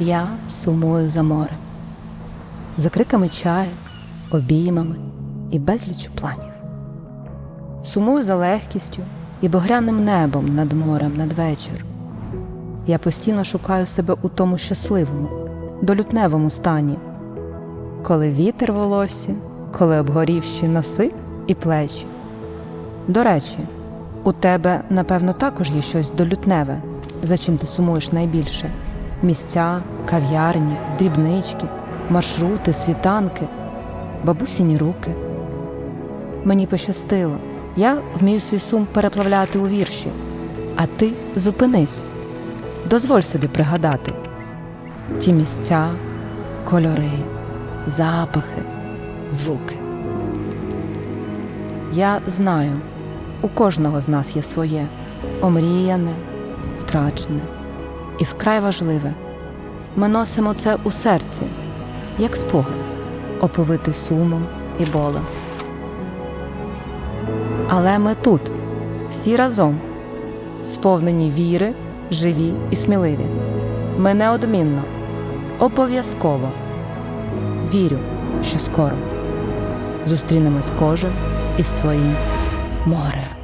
Я сумую за морем, за криками чаєк, обіймами і безліччю планів. Сумую за легкістю і багряним небом над морем надвечір. Я постійно шукаю себе у тому щасливому, долютневому стані, коли вітер в волосі, коли обгорівші носи і плечі. До речі, у тебе, напевно, також є щось долютневе, за чим ти сумуєш найбільше: місця, кав'ярні, дрібнички, маршрути, світанки, бабусіні руки. Мені пощастило, я вмію свій сум переплавляти у вірші, а ти зупинись, дозволь собі пригадати. Ті місця, кольори, запахи, звуки. Я знаю, у кожного з нас є своє омріяне, втрачене і вкрай важливе. Ми носимо це у серці, як спогад, оповитий сумом і болем. Але ми тут, всі разом, сповнені віри, живі і сміливі. Ми неодмінно, обов'язково вірю, що скоро зустрінемось кожен із своїм морем.